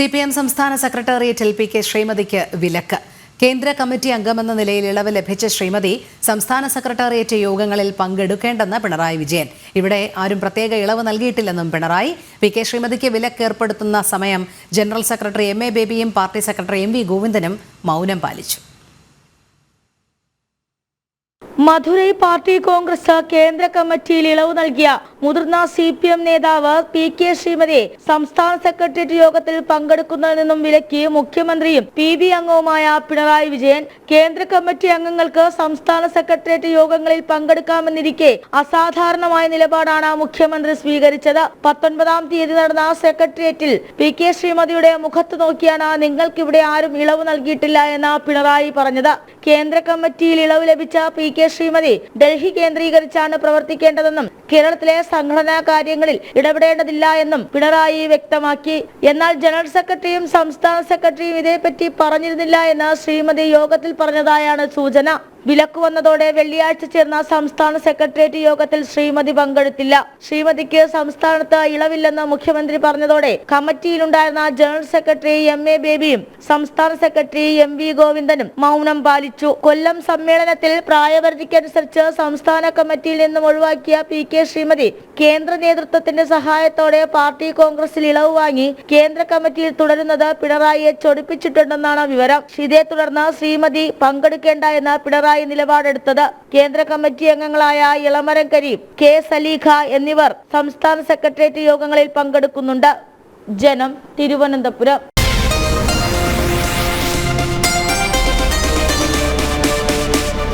C P M സംസ്ഥാന സെക്രട്ടേറിയറ്റിൽ P K ശ്രീമതിക്ക് വിലക്ക്. കേന്ദ്ര കമ്മിറ്റി അംഗമെന്ന നിലയിൽ ഇളവ് ലഭിച്ച ശ്രീമതി സംസ്ഥാന സെക്രട്ടേറിയറ്റ് യോഗങ്ങളിൽ പങ്കെടുക്കേണ്ടെന്ന് പിണറായി വിജയൻ. ഇവിടെ ആരും പ്രത്യേക ഇളവ് നൽകിയിട്ടില്ലെന്നും പിണറായി. പി കെ ശ്രീമതിക്ക് വിലക്ക് ഏർപ്പെടുത്തുന്ന സമയം ജനറൽ സെക്രട്ടറി എം എ ബേബിയും പാർട്ടി സെക്രട്ടറി എം വി ഗോവിന്ദനും മൗനം പാലിച്ചു. മധുരൈ പാർട്ടി കോൺഗ്രസ് കേന്ദ്ര കമ്മിറ്റിയിൽ ഇളവ് നൽകിയ മുതിർന്ന സി പി എം നേതാവ് പി കെ ശ്രീമതി സംസ്ഥാന സെക്രട്ടേറിയറ്റ് യോഗത്തിൽ പങ്കെടുക്കുന്നതിൽ നിന്നും വിലക്കി മുഖ്യമന്ത്രിയും പി ബി അംഗവുമായ പിണറായി വിജയൻ കേന്ദ്ര കമ്മിറ്റി അംഗങ്ങൾക്ക് സംസ്ഥാന സെക്രട്ടേറിയറ്റ് യോഗങ്ങളിൽ പങ്കെടുക്കാമെന്നിരിക്കെ അസാധാരണമായ നിലപാടാണ് മുഖ്യമന്ത്രി സ്വീകരിച്ചത്. പത്തൊൻപതാം തീയതി നടന്ന സെക്രട്ടേറിയറ്റിൽ പി കെ ശ്രീമതിയുടെ മുഖത്ത് നോക്കിയാണ് നിങ്ങൾക്കിവിടെ ആരും ഇളവ് നൽകിയിട്ടില്ല എന്ന് പിണറായി പറഞ്ഞത്. കേന്ദ്ര കമ്മിറ്റിയിൽ ഇളവ് ലഭിച്ച പി കെ ശ്രീമതി ഡൽഹി കേന്ദ്രീകരിച്ചാണ് പ്രവർത്തിക്കേണ്ടതെന്നും കേരളത്തിലെ സംഘടനാ കാര്യങ്ങളിൽ ഇടപെടേണ്ടതില്ല എന്നും പിണറായി വ്യക്തമാക്കി. എന്നാൽ ജനറൽ സെക്രട്ടറിയും സംസ്ഥാന സെക്രട്ടറിയും ഇതേപ്പറ്റി പറഞ്ഞിരുന്നില്ല എന്ന് ശ്രീമതി യോഗത്തിൽ പറഞ്ഞതായാണ് സൂചന. വിലക്ക് വന്നതോടെ വെള്ളിയാഴ്ച ചേർന്ന സംസ്ഥാന സെക്രട്ടേറിയറ്റ് യോഗത്തിൽ ശ്രീമതി പങ്കെടുത്തില്ല. ശ്രീമതിക്ക് സംസ്ഥാനത്ത് ഇളവില്ലെന്ന് മുഖ്യമന്ത്രി പറഞ്ഞതോടെ കമ്മിറ്റിയിലുണ്ടായിരുന്ന ജനറൽ സെക്രട്ടറി എം എ ബേബിയും സംസ്ഥാന സെക്രട്ടറി എം വി ഗോവിന്ദനും മൗനം പാലിച്ചു. കൊല്ലം സമ്മേളനത്തിൽ പ്രായപരിധിക്കനുസരിച്ച് സംസ്ഥാന കമ്മിറ്റിയിൽ നിന്നും ഒഴിവാക്കിയ പി കെ ശ്രീമതി കേന്ദ്ര നേതൃത്വത്തിന്റെ സഹായത്തോടെ പാർട്ടി കോൺഗ്രസിൽ ഇളവ് വാങ്ങി കേന്ദ്ര കമ്മിറ്റിയിൽ തുടരുന്നത് പിണറായിയെ ചൊടിപ്പിച്ചിട്ടുണ്ടെന്നാണ് വിവരം. ഇതേ തുടർന്ന് ശ്രീമതി പങ്കെടുക്കേണ്ട എന്ന് പിണറായി നിലപാടെടുത്തത് കേന്ദ്ര കമ്മിറ്റി അംഗങ്ങളായ ഇളമരം കരീം കെ സലീഖ എന്നിവർ സംസ്ഥാന സെക്രട്ടേറിയറ്റ് യോഗങ്ങളിൽ പങ്കെടുക്കുന്നുണ്ട്. ജനം തിരുവനന്തപുരം.